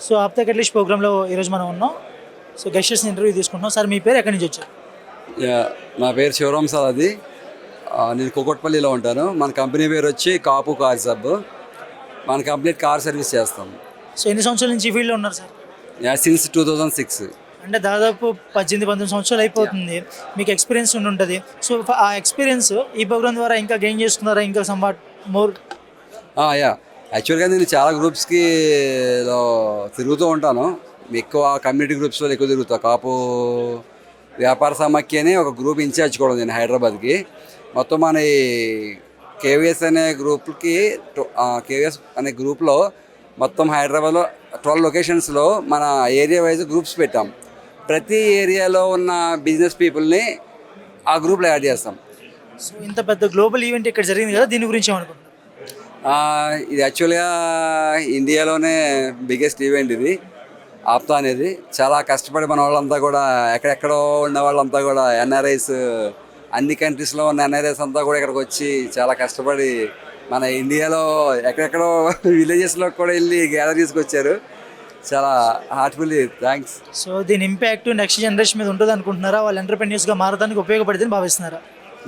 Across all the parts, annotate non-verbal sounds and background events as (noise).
So APTA కట్లిష్ ప్రోగ్రాంలో ఈరోజు మనం ఉన్నాం. సో గెస్టర్స్ ఇంటర్వ్యూ తీసుకుంటున్నాం. సార్ మీ పేరు ఎక్కడి నుంచి వచ్చారు? యా, నా పేరు శివరామ్ సారథి ఆ, నేను కుకట్పల్లిలో ఉంటాను. మన కంపెనీ పేరు వచ్చి కాపు కార్ సబ్. మన కంప్లీట్ కార్ సర్వీస్ చేస్తాం. సో ఎన్ని సంవత్సరాల నుంచి ఫీల్డ్లో ఉన్నారు sir? Yeah since two thousand six అంటే దాదాపు పద్దెనిమిది పంతొమ్మిది సంవత్సరాలు అయిపోతుంది. మీకు ఎక్స్పీరియన్స్ ఉండి ఉంటుంది. సో ఆ ఎక్స్పీరియన్స్ ఈ ప్రోగ్రామ్ ద్వారా ఇంకా గెయిన్ చేసుకున్నారా? ఇంకా సంవాట్ మోర్ యా. యాక్చువల్గా నేను చాలా గ్రూప్స్కి తిరుగుతూ ఉంటాను. ఎక్కువ కమ్యూనిటీ గ్రూప్స్లో ఎక్కువ తిరుగుతా. కాపు వ్యాపార సమాఖ్య అని ఒక గ్రూప్ ఇన్ఛార్జ్ కూడా ఉంది నేను హైదరాబాద్కి. మొత్తం మన కేవీఎస్ అనే గ్రూప్కి కేవీఎస్ అనే గ్రూప్లో మొత్తం హైదరాబాద్లో ట్వెల్వ్ లొకేషన్స్లో మన ఏరియా వైజ్ గ్రూప్స్ పెట్టాం. ప్రతి ఏరియాలో ఉన్న బిజినెస్ పీపుల్ని ఆ గ్రూప్లో యాడ్ చేస్తాం. సో ఇంత పెద్ద గ్లోబల్ ఈవెంట్ ఇక్కడ జరిగింది కదా దీని గురించి ఏమనుకుంటున్నాను ఇది యాక్చువల్గా ఇండియాలోనే బిగ్గెస్ట్ ఈవెంట్ ఇది ఆప్తా అనేది. చాలా కష్టపడి మన వాళ్ళంతా కూడా ఎక్కడెక్కడో ఉన్న వాళ్ళంతా కూడా ఎన్ఆర్ఐస్ అన్ని కంట్రీస్లో ఉన్న ఎన్ఆర్ఐస్ అంతా కూడా ఇక్కడికి వచ్చి చాలా కష్టపడి మన ఇండియాలో ఎక్కడెక్కడో (laughs) విలేజెస్లో కూడా వెళ్ళి గ్యాదర్ తీసుకొచ్చారు చాలా హార్ట్ఫుల్లీ థ్యాంక్స్ సో దీని ఇంపాక్ట్ నెక్స్ట్ జనరేషన్ మీద ఉంటుంది అనుకుంటున్నారా వాళ్ళు ఎంటర్ప్రెన్యూర్స్గా మారడానికి ఉపయోగపడుతుందని భావిస్తున్నారా?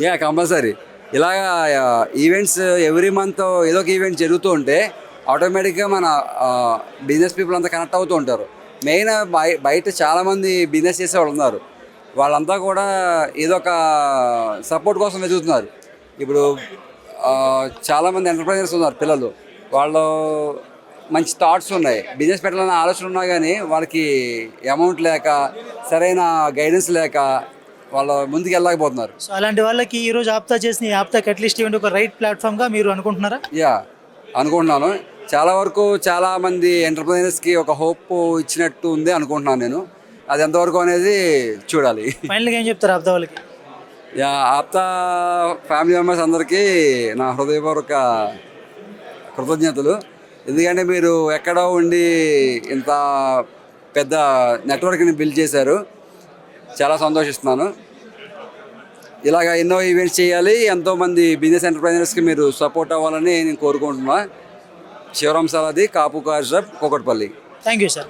యా కంపల్సరీ ఇలాగా ఈవెంట్స్ ఎవ్రీ మంత్ ఏదో ఒక ఈవెంట్ జరుగుతూ ఉంటే ఆటోమేటిక్గా మన బిజినెస్ పీపుల్ అంతా కనెక్ట్ అవుతూ ఉంటారు. మెయిన్ బయట చాలామంది బిజినెస్ చేసే వాళ్ళు ఉన్నారు. వాళ్ళంతా కూడా ఏదో ఒక సపోర్ట్ కోసం వెతుకుతున్నారు. ఇప్పుడు చాలామంది ఎంటర్ప్రైజర్స్ ఉన్నారు పిల్లలు. వాళ్ళు మంచి థాట్స్ ఉన్నాయి. బిజినెస్ పెట్టాలన్న ఆలోచన ఉన్నా కానీ వాళ్ళకి అమౌంట్ లేక సరైన గైడెన్స్ లేక వాళ్ళు ముందుకు వెళ్ళలేకపోతున్నారు. సో అలాంటి వాళ్ళకి ఈ రోజు ఆప్తా చేసిన ఈ ఆప్తా కట్లిస్ట్ ఈవెంట్ ఒక రైట్ ప్లాట్ఫామ్గా మీరు అనుకుంటున్నారా? యా అనుకుంటున్నాను. చాలా వరకు చాలా మంది ఎంటర్ప్రైనర్స్కి ఒక హోప్ ఇచ్చినట్టు ఉంది అనుకుంటున్నాను నేను. అది ఎంతవరకు అనేది చూడాలి. ఫైనల్గా ఏం చెప్తారు ఆప్తా వాళ్ళకి? యా ఆప్తా ఫ్యామిలీ మెంబర్స్ అందరికీ నా హృదయపూర్వక కృతజ్ఞతలు. ఎందుకంటే మీరు ఎక్కడో ఉండి ఇంత పెద్ద నెట్వర్క్ని బిల్డ్ చేశారు. చాలా సంతోషిస్తున్నాను. ఇలాగ ఎన్నో ఈవెంట్స్ చేయాలి ఎంతోమంది బిజినెస్ ఎంటర్ప్రైనర్స్కి మీరు సపోర్ట్ అవ్వాలని నేను కోరుకుంటున్నా. శివరాం అది Kapu car shop Kukatpally. Thank you sir